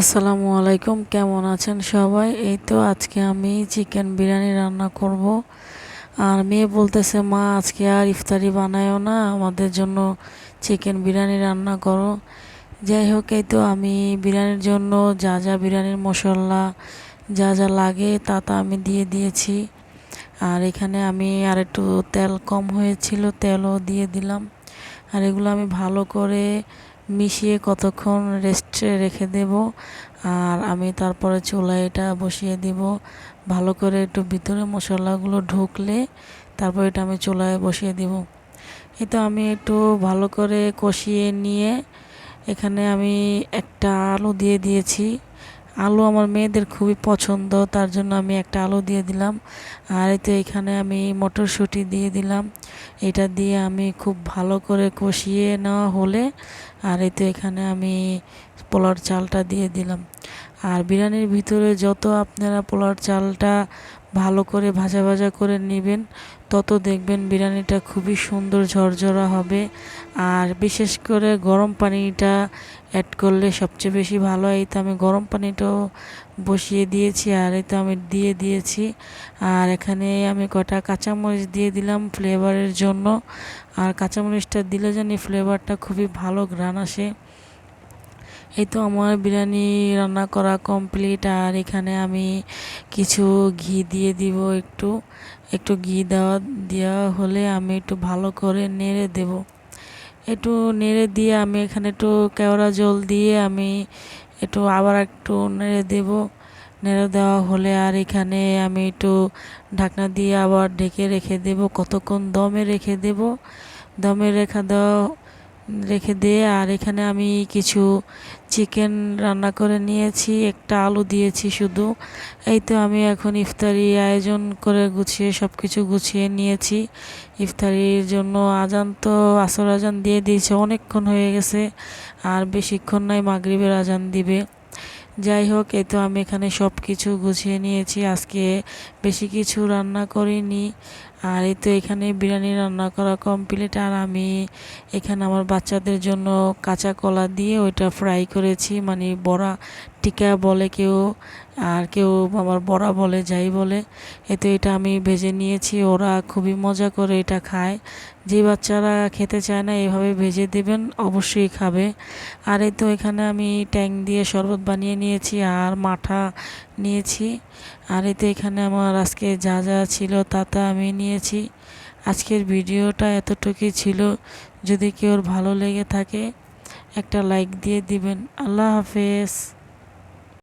আসসালামু আলাইকুম, কেমন আছেন সবাই? এই তো আজকে আমি চিকেন বিরিয়ানি রান্না করব। আর মেয়ে বলতেছে, মা, আজকে আর ইফতারি বানায়ও না, আমাদের জন্য চিকেন বিরিয়ানি রান্না করো। যাই হোক, এই তো আমি বিরিয়ানির জন্য যা যা বিরিয়ানির মশলা যা যা লাগে তা তা আমি দিয়ে দিয়েছি। আর এখানে আমি আর একটু তেল কম হয়েছিল, তেলও দিয়ে দিলাম। আর এগুলো আমি ভালো করে মিশিয়ে কতক্ষণ রেস্টে রেখে দেব, আর আমি তারপরে চুলায় এটা বসিয়ে দিব। ভালো করে একটু ভিতরে মশলাগুলো ঢুকলে তারপর এটা আমি চুলায় বসিয়ে দিব। এটা আমি একটু ভালো করে কষিয়ে নিয়ে এখানে আমি একটা আলু দিয়ে দিয়েছি। আলু আমার মেয়েদের খুবই পছন্দ, তার জন্য আমি একটা আলু দিয়ে দিলাম। আর এতে এখানে আমি মটরশুঁটি দিয়ে দিলাম। এটা দিয়ে আমি খুব ভালো করে কষিয়ে নেওয়া হলে, আর এতে এখানে আমি পোলার চালটা দিয়ে দিলাম। আর বিরিয়ানির ভিতরে যত আপনারা পোলার চালটা ভালো করে ভাজা ভাজা করে নেবেন, তত দেখবেন বিরিয়ানিটা খুবই সুন্দর ঝরঝরা হবে। আর বিশেষ করে গরম পানিটা অ্যাড করলে সবচেয়ে বেশি ভালো হয়। তো আমি গরম পানিটাও বসিয়ে দিয়েছি আর এই তো আমি দিয়ে দিয়েছি। আর এখানে আমি কটা কাঁচামরিচ দিয়ে দিলাম ফ্লেভারের জন্য। আর কাঁচামরিচটা দিলে জানি ফ্লেভারটা খুবই ভালো, ঘ্রাণ আসে। এই তো আমার বিরিয়ানি রান্না করা কমপ্লিট আর এখানে আমি কিছু ঘি দিয়ে দিব একটু। একটু ঘি দেওয়া দেওয়া হলে আমি একটু ভালো করে নেড়ে দেব। একটু নেড়ে দিয়ে আমি এখানে একটু কেওড়া জল দিয়ে আমি একটু আবার একটু নেড়ে দেব। নেড়ে দেওয়া হলে আর এখানে আমি একটু ঢাকনা দিয়ে আবার ঢেকে রেখে দেব। কতক্ষণ দমে রেখে দেব? দমে রেখা দেওয়া রেখে দিয়ে, আর এখানে আমি কিছু চিকেন রান্না করে নিয়েছি, একটা আলু দিয়েছি শুধু। এই তো আমি এখন ইফতারি আয়োজন করে গুছিয়ে সব কিছু গুছিয়ে নিয়েছি। ইফতারির জন্য আজান তো আসর আজান দিয়ে দিয়েছে, অনেকক্ষণ হয়ে গেছে, আর বেশিক্ষণ নাই মাগরিবের আজান দিবে। যাই হোক, এ তো আমি এখানে সব কিছু গুছিয়ে নিয়েছি। আজকে বেশি কিছু রান্না করিনি। আর এই তো এখানে বিরিয়ানি রান্না করা কমপ্লিট আর আমি এখানে আমার বাচ্চাদের জন্য কাঁচা কলা দিয়ে ওইটা ফ্রাই করেছি। মানে বড়া টিকা বলে কেউ, আর কেউ আমার বড়া বলে, যাই বলে এতে এটা আমি ভেজে নিয়েছি, ওরা খুবই মজা করে এটা খায়। যে বাচ্চারা খেতে চায় না, এভাবে ভেজে দেবেন, অবশ্যই খাবে। আর এই তো এখানে আমি ট্যাং দিয়ে শরবত বানিয়ে নিয়েছি আর মাঠা নিয়েছি। আর এতে এখানে আমার আজকে যা যা ছিল তা আমি নিয়েছি। আজকের ভিডিওটা এতটুকুই ছিল। যদি কেউ ভালো লেগে থাকে, একটা লাইক দিয়ে দিবেন। আল্লাহ হাফেজ।